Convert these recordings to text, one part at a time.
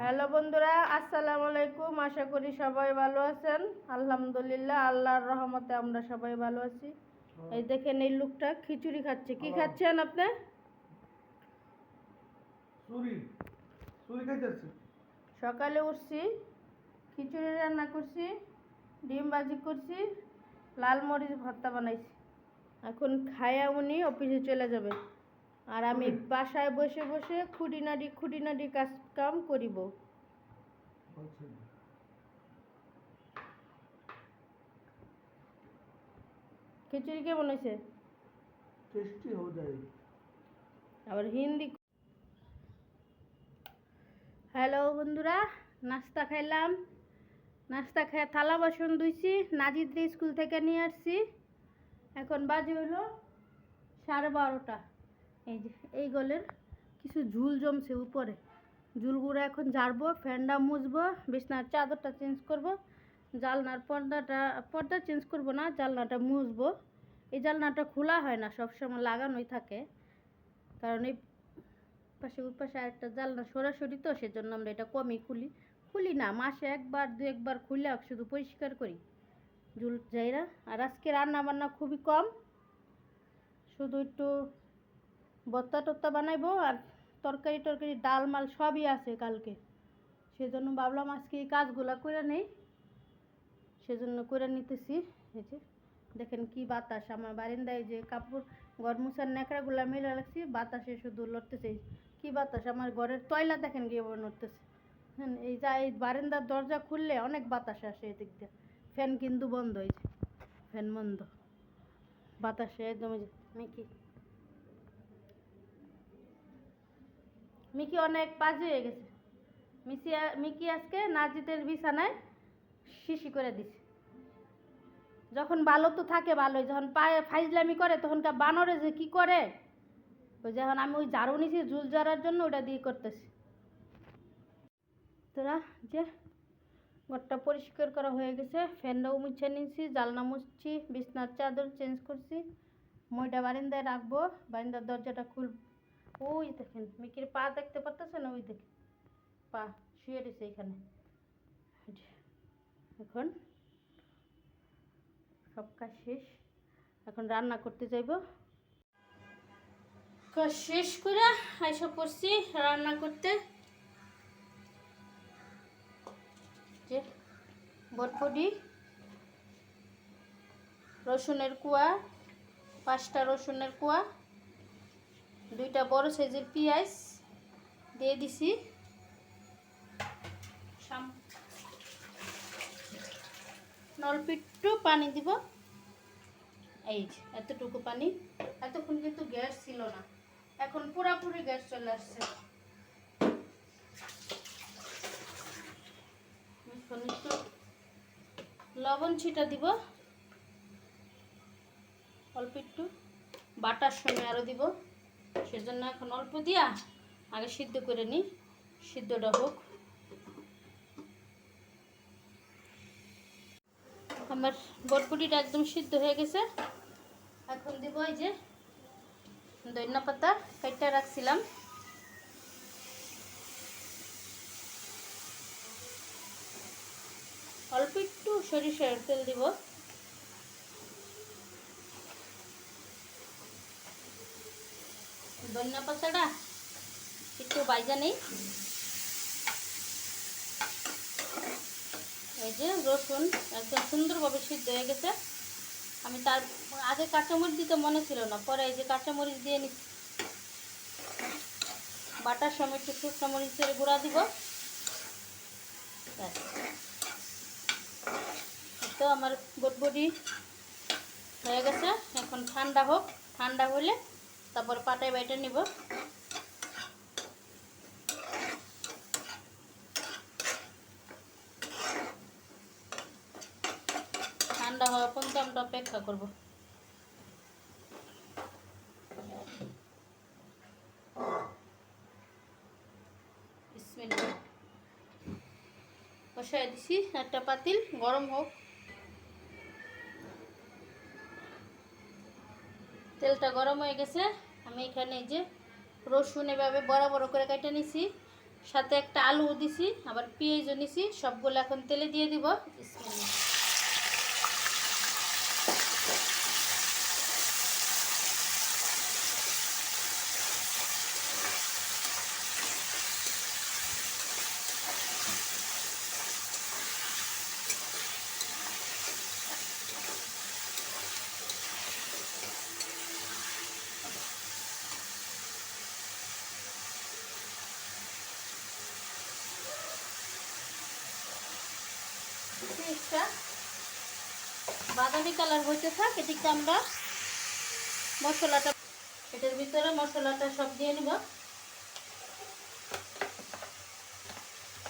Hello বন্ধুরা আসসালামু আলাইকুম। আশা করি সবাই ভালো আছেন। আলহামদুলিল্লাহ আল্লাহর রহমতে আমরা সবাই ভালো আছি। এই দেখেন এই লোকটা খিচুড়ি খাচ্ছে। কি খাচ্ছেন আপনি? সকালে উঠছি খিচুড়ি রান্না করছি ডিম ভাজি করছি লাল মরিচ ভর্তা বানাইছি। এখন খায়া উনি অফিসে চলে যাবে। আর আমি বাসায় বসে বসে খুঁটিনাটি খুঁটিনাটি কাজ কাম করিব। খিচুড়ি কেমন হয়েছে? টেস্টি হয়ে যায় আবার হিন্দি হ্যালো বন্ধুরা নাস্তা খাইলাম। নাস্তা খেয়ে থালা বাসন ধুইছি নাজিদরে স্কুল থেকে নিয়ে আসছি। এখন বাজে হলো সাড়ে বারোটা। এই যে, এই গলের কিছু ঝুল জমছে উপরে। ঝুলগুলো এখন ঝাড়বো, ফ্যানটা মুছবো, বিছনার চাদরটা চেঞ্জ করব, জালনার পর্দাটা, পর্দা চেঞ্জ করব না, জালনাটা মুছবো। এই জালনাটা খোলা হয় না, সবসময় লাগানোই থাকে। কারণ এই পাশে ওই পাশে আরেকটা জালনা সরাসরি তো, সেজন্য আমরা এটা কমই খুলি। খুলি না, মাসে একবার, দু একবার খুলে শুধু পরিষ্কার করি। জুল যাইরা, আর আজকে রান্না বান্না খুবই কম। শুধু একটু বত্তা টত্তা বানাইবো আর তরকারি টরকারি ডাল মাল সবই আছে কালকে। সেজন্য ভাবলাম আজকে এই কাজগুলো করে নেই। সেজন্য করে নিতেছি। এই যে দেখেন কি বাতাস, আমার বারিন্দায় যে কাপড়, ঘর মুছার ন্যাকড়াগুলো মেলে রাখছি বাতাসে শুধু লড়তেছে। কি বাতাস, আমার ঘরের তয়লা দেখেন গিয়ে নড়তেছে। হ্যাঁ এই যা, এই বারান্দার দরজা খুললে অনেক বাতাস আসে এদিক দিয়ে। ফ্যান কিন্তু বন্ধ হয়েছে ফ্যান বন্ধ। বাতাসে একদম এই মিকি অনেক বাজে হয়ে গেছে। মিসি মিকি আজকে নাজিদের বিছানায় শিশি করে দিছে। যখন ভালো তো থাকে ভালোই, যখন পায়ে ফাইজলামি করে, তখনকার বানরে যে কি করে? ওই যখন আমি ওই ঝাড়ু নিছি, ঝুল ঝাড়ার জন্য ওটা দিয়ে করতেছি। তোরা যে ঘরটা পরিষ্কার করা হয়ে গেছে, ফ্যানটাও মুছে নিয়েছি জালনা মুছছি, বিছনার চাদর চেঞ্জ করছি মইটা বারিন্দায় রাখব, বারিন্দার দরজাটা খুল ওই দেখেন, মিকির পা দেখতে পারতেছে না ওই দেখেন পা শুয়ে রয়েছে এখানে। এখন সব কাজ শেষ। এখন রান্না করতে যাইব। কাজ শেষ করে আইসা পড়ছি রান্না করতে। যে বটবডি রসুনের কুয়া, পাঁচটা রসুনের কুয়া। দুইটা বড় সাইজের পেঁয়াজ দিয়ে দিছি। অল্প পানি দিব। এই এতটুকু পানি। এতক্ষণ কিন্তু গ্যাস ছিল না। এখন পুরাপুরি গ্যাস চলে আসছে। লবণ ছিটা দিব। অল্প একটু বাটার সময় আরও দিব। সেজন্য এখন অল্প দিয়া আগে সিদ্ধ করে নিই সিদ্ধটা হোক। আমার বটবুটিটা একদম সিদ্ধ হয়ে গেছে। এখন দিব এই যে ধনিয়া পাতা কাইটা রাখছিলাম। অল্প একটু সরিষার তেল দিব। ধনিয়া পাতাটা, একটু বাইজা নেই। এই যে রসুন একদম সুন্দরভাবে সিদ্ধ হয়ে গেছে। আমি তার আগে কাঁচামরিচ দিতে মনে ছিল না, পরে এই যে কাঁচামরিচ দিয়ে নি বাটার সময় একটু শুকনো মরিচের গুঁড়া দিব। তো আমার বটবডি হয়ে গেছে। এখন ঠান্ডা হোক, ঠান্ডা হলে তারপর পাটায় বাইটে নিব। ঠান্ডা হওয়া পর্যন্ত আমরা অপেক্ষা করব। বসাই দিছি, একটা পাতিল, গরম হোক। তেলটা গরম হয়ে গেছে। আমি এখানে যে রসুন এভাবে বড় বড় করে কেটে নিছি, সাথে একটা আলু দিছি, আবার পেঁয়াজও নিছি, সবগুলো এখন তেলে দিয়ে দিব। বাদামি কালার হইতে থাক, এদিকে আমরা মশলাটা, এটার ভিতরে মশলাটা সব দিয়ে নিব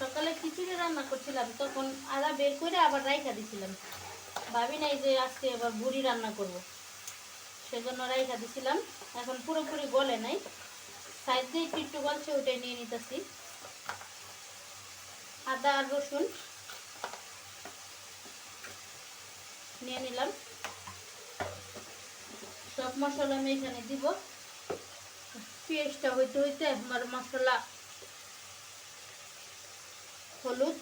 সকালে খিচুড়ি রান্না করছিলাম, তখন আদা বের করে আবার রাইখা দিছিলাম। ভাবি নাই যে আজকে আবার বুড়ি রান্না করব। সেজন্য রাইখা দিছিলাম। এখন পুরোপুরি গলে নাই। সাইড দিয়ে একটু গলছে ওটাই নিয়ে নিতেছি। আদা আর রসুন। নিয়ে নিলাম। সব মশলা আমি এখানে দিব। পেঁয়াজটা হইতে হইতে আমার মশলা হলুদ।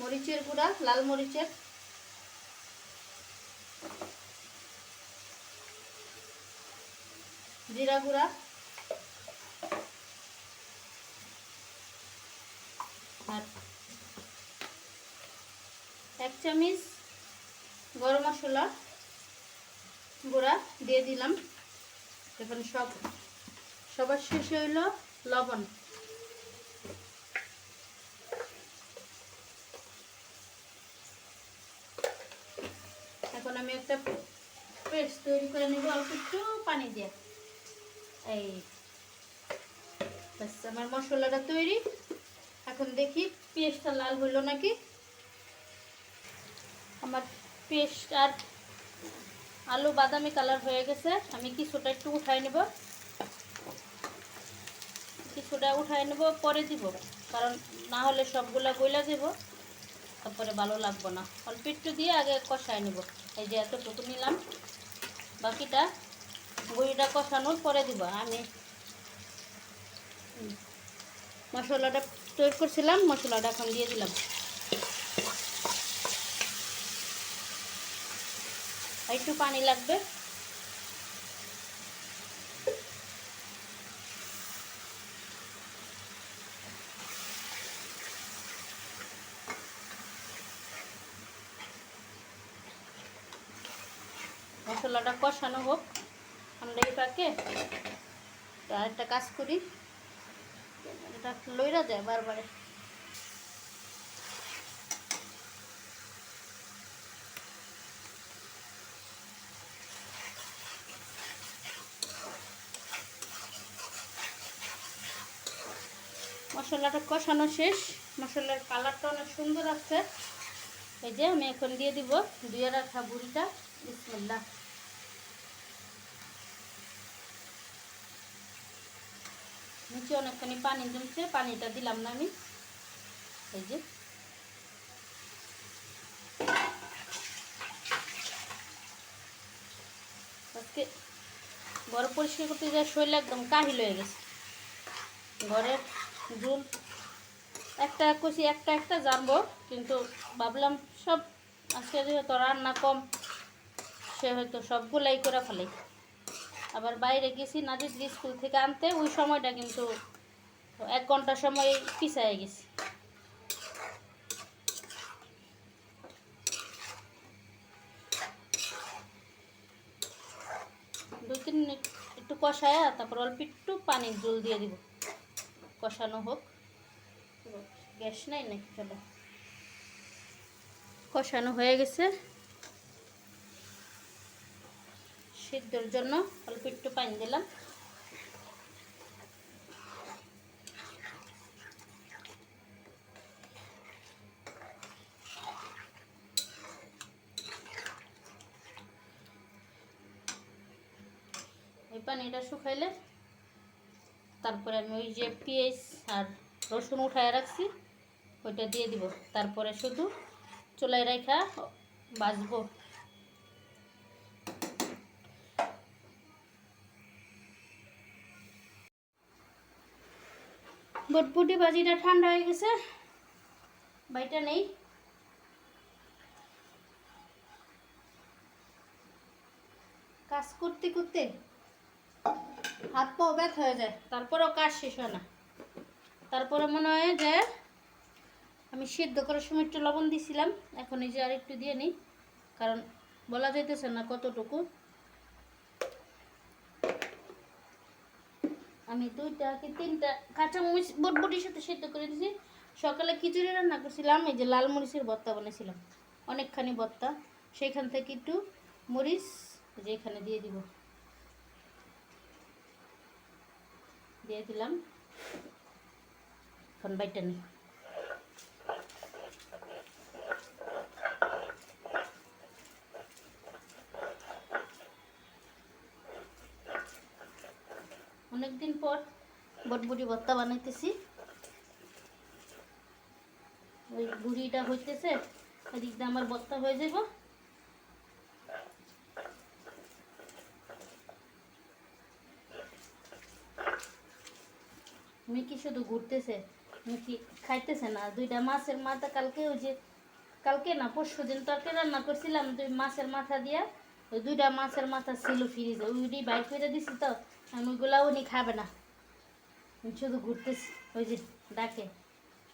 মরিচের গুঁড়া, লাল মরিচের। জিরা গুঁড়া। আর এক চামচ গরম মশলা গুঁড়া দিয়ে দিলাম। এখন সব, সবার শেষে হইল লবণ। এখন আমি একটা পেস্ট তৈরি করে নেব, অল্প একটু পানি দিয়ে। এই আমার মশলাটা তৈরি। এখন দেখি পেস্টটা লাল হইল নাকি? আমার পেস্ট আর আলু বাদামি কালার হয়ে গেছে। আমি কিছুটা একটু উঠাই নেব। কিছুটা উঠাই নেব, পরে দিব। কারণ না হলে সবগুলা গইলা দেব তারপরে ভালো লাগবো না। অল্প একটু দিয়ে আগে কষাই নেব। এই যে এতটুকু নিলাম। বাকিটা গুঁড়িটা কষানোর পরে দিব। আমি মশলাটা তৈরি করছিলাম, মশলাটা এখন দিয়ে দিলাম। একটু পানি লাগবে। মশলাটা কষানো হোক। আমরা এই পাকে আরেকটা কাজ করি। লইরা যায় বারবারে। মশলাটা কষানো শেষ। মশলার কালারটা অনেক সুন্দর আছে। এই যে আমি এখন দিয়ে দিব, দিয়ে রাখা বুড়িটা বিসমিল্লাহ। নিচে অনেকখানি পানি জমছে, পানিটা দিলাম না আমি। এই যে। আজকে ঘর পরিষ্কার করতে যায় শরীর একদম কাহিল হয়ে গেছে। ঘরের ঝুল, একটা কষি, একটা একটা জানব, কিন্তু ভাবলাম সব আজকে যেহেতু রান্না কম, সে হয়তো সবগুলাই করে ফেলে। আবার বাইরে গেছি নাজিদ স্কুল থেকে আনতে, ওই সময়টা কিন্তু এক ঘণ্টা সময় পিছায় গেছি। দুই তিন মিনিট একটু কষায়, তারপর অল্প একটু পানির জল দিয়ে দিব। কষানো হোক। গ্যাস নাই নাকি? চলো। কষানো হয়ে গেছে। সিদ্ধর জন্য অল্প একটু পানি দিলাম। এই পানিটা শুকাইলে তারপরে আমি ওই যে পেঁয়াজ আর রসুন উঠায় রাখছি, ওইটা দিয়ে দিব। তারপরে শুধু চুলায় রেখা বাজবো বটবটি বাজিটা ঠান্ডা হয়ে গেছে। বাইটা নেই। কাজ করতে করতে হাত পাও ব্যথা হয়ে যায়, তারপরেও কাজ শেষ হয় না। তারপরে মনে হয় যে আমি সিদ্ধ করার সময় একটু লবণ দিছিলাম, এখন এই যে আর একটু দিয়ে নিই, কারণ বলা যাইতেছে না কতটুকু। আমি দুইটা কি তিনটা কাঁচামরিচ বটবটির সাথে সেদ্ধ করে দিয়েছি সকালে খিচুড়ি রান্না করছিলাম, এই যে লাল মরিচের ভর্তা বানিয়েছিলাম, অনেকখানি ভর্তা সেখান থেকে একটু মরিচ যে এখানে দিয়ে দিব। দিয়ে দিলাম। এখন বাইটা নেই। অনেকদিন পর বটবুটি ভর্তা বানাইতেছি। ওই বুড়িটা হইতেছে ওদিক দিয়ে আমার ভর্তা হয়ে যাব। মিকি শুধু ঘুরতেছে, মিকি খাইতেছে না। দুইটা মাছের মাথা কালকে ওই যে, কালকে না, পরশু দিন তরকারি রান্না করছিলাম, দুই মাছের মাথা দিয়া, ওই দুইটা মাছের মাথা ছিল ফ্রিজে ওইটি বাইর করে দিছি তো আমি ওইগুলা উনি খাবে না। শুধু ঘুরতেছি, ওই যে ডাকে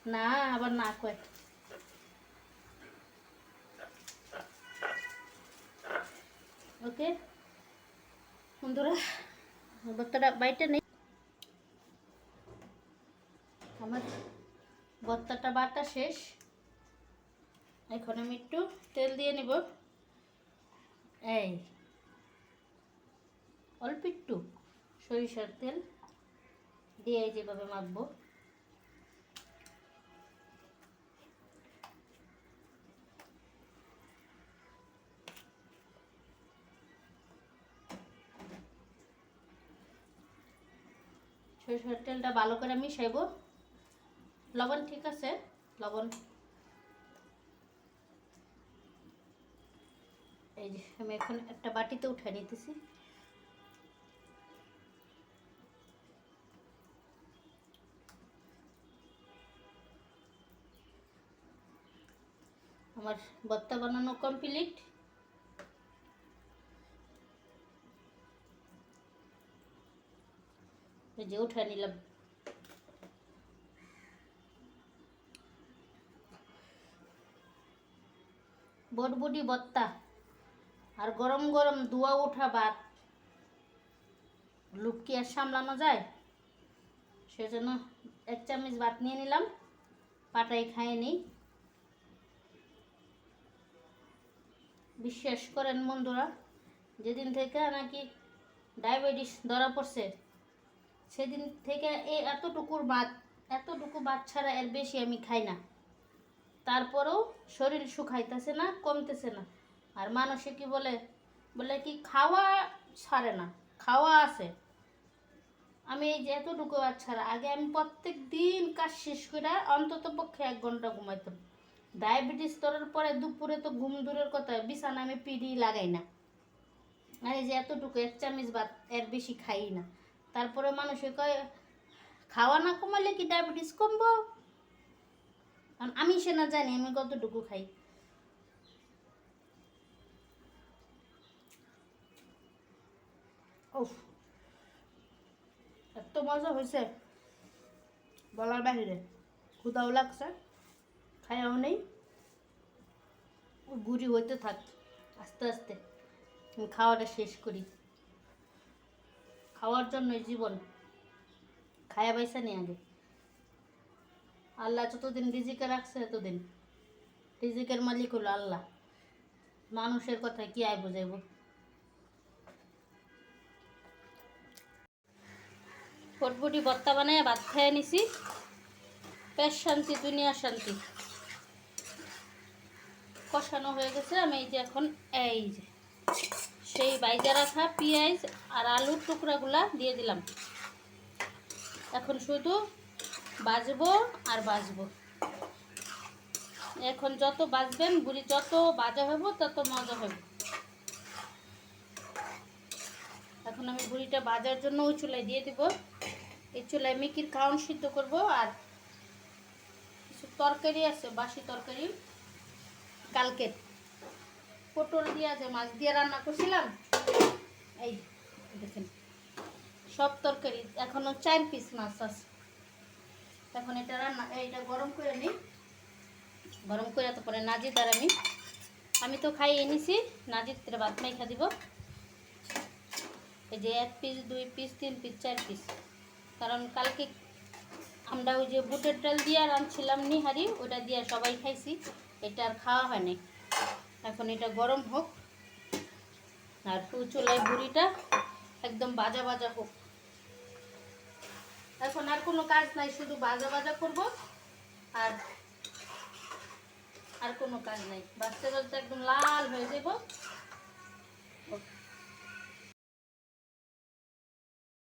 না, আবার না কয়। ওকে? বন্ধুরা ভর্তাটা বাইটা নেই। আমার ভর্তাটা বাটা শেষ। এখন আমি একটু তেল দিয়ে নেব। এই, অল্প একটু। সরিষার তেল দিয়ে যেভাবে মাখবো। সরিষার তেলটা ভালো করে মিশাইবো। লবণ ঠিক আছে? লবণ। এই যে আমি এখন একটা বাটিতে উঠে নিতেছি। আমার ভর্তা বানানো কমপ্লিট যে উঠে নিলাম। বটবুটি ভর্তা আর গরম গরম ধোয়া ওঠা ভাত। লুক কি আর সামলানো যায়? সেজন্য এক চামচ ভাত নিয়ে নিলাম। পাটাই খাইয়ে নিই। বিশ্বাস করেন বন্ধুরা, যেদিন থেকে নাকি ডায়াবেটিস ধরা পড়ছে, সেদিন থেকে এই এতটুকুর ভাত এতটুকু ছাড়া এর বেশি আমি খাই না। তারপরেও শরীর শুকাইতেছে না, কমতেছে না। আর মানুষে কি বলে বলে কি খাওয়া ছাড়ে না, খাওয়া আছে। আমি এই যে এতটুকু ছাড়া, আগে আমি প্রত্যেক দিন কাজ শেষ করে অন্তত পক্ষে এক ঘণ্টা ঘুমাইতাম। ডায়াবেটিস ধরার পরে দুপুরে তো ঘুম দূরের কথা, বিছানা আমি পিড়ি লাগাই না। আর এই যে এতটুকু এক চামচ ভাত এর বেশি খাই না। তারপরে মানুষে কয়, খাওয়া না কমালে কি ডায়াবেটিস কমবো? কারণ আমি সে না জানি, আমি কতটুকু খাই। উফ, এত মজা হয়েছে বলার বাহিরে ক্ষুদাও লাগছে। খাইয়াও নেই। গুড়ি হইতে থাক, আস্তে আস্তে। খাওয়াটা শেষ করি। খাওয়ার জন্যই জীবন। খায়া পয়সা নেই আগে? আল্লাহ যতদিন রিজিকে রাখছে এতদিন। রিজিকের মালিক হলো আল্লাহ। মানুষের কথা কি আয় বোঝাইব? ফটফটি বত্তা বানায় ভাত খেয়ে নিছি। পেট শান্তি, দুনিয়া শান্তি। কষানো হয়ে গেছে। আমি এই যে এখন এই যে সেই বাইজা রাখা পেঁয়াজ আর আলুর টুকরাগুলা দিয়ে দিলাম। এখন শুধু বাজবো আর বাজবো। এখন যত বাজবেন বুড়ি যত বাজা হইব তত মজা হবে। এখন আমি বুড়িটা বাজার জন্য ওই চুলায় দিয়ে দিব। এই চুলায় মিকির খাওয়ান সিদ্ধ করব আর কিছু তরকারি আছে, বাসি তরকারি। কালকের পটল দিয়ে আছে মাছ দিয়ে রান্না করছিলাম। এই দেখেন, সব তরকারি, এখনও চার পিস মাছ আছে। এখন এটা রান্না, এইটা গরম করে নিই। গরম করে তারপরে নাজিদ আর আমি আমি তো খাইয়ে এনেছি নাজিদ ভাত মাইখা দিব। এই যে এক পিস দুই পিস তিন পিস চার পিস কারণ কালকে আমরা ওই যে বুটের ডাল দিয়ে রাঁধছিলাম নিহারি, ওটা দিয়ে সবাই খাইছি। এটা আর খাওয়া হয়নি। এখন এটা গরম হোক, আর চুলায় বুড়িটা একদম বাজা বাজা হোক। এখন আর কোনো কাজ নাই, শুধু বাজা বাজা করব, আর আর কোনো কাজ নাই। বাচ্চা বাচ্চা একদম লাল হয়ে যাব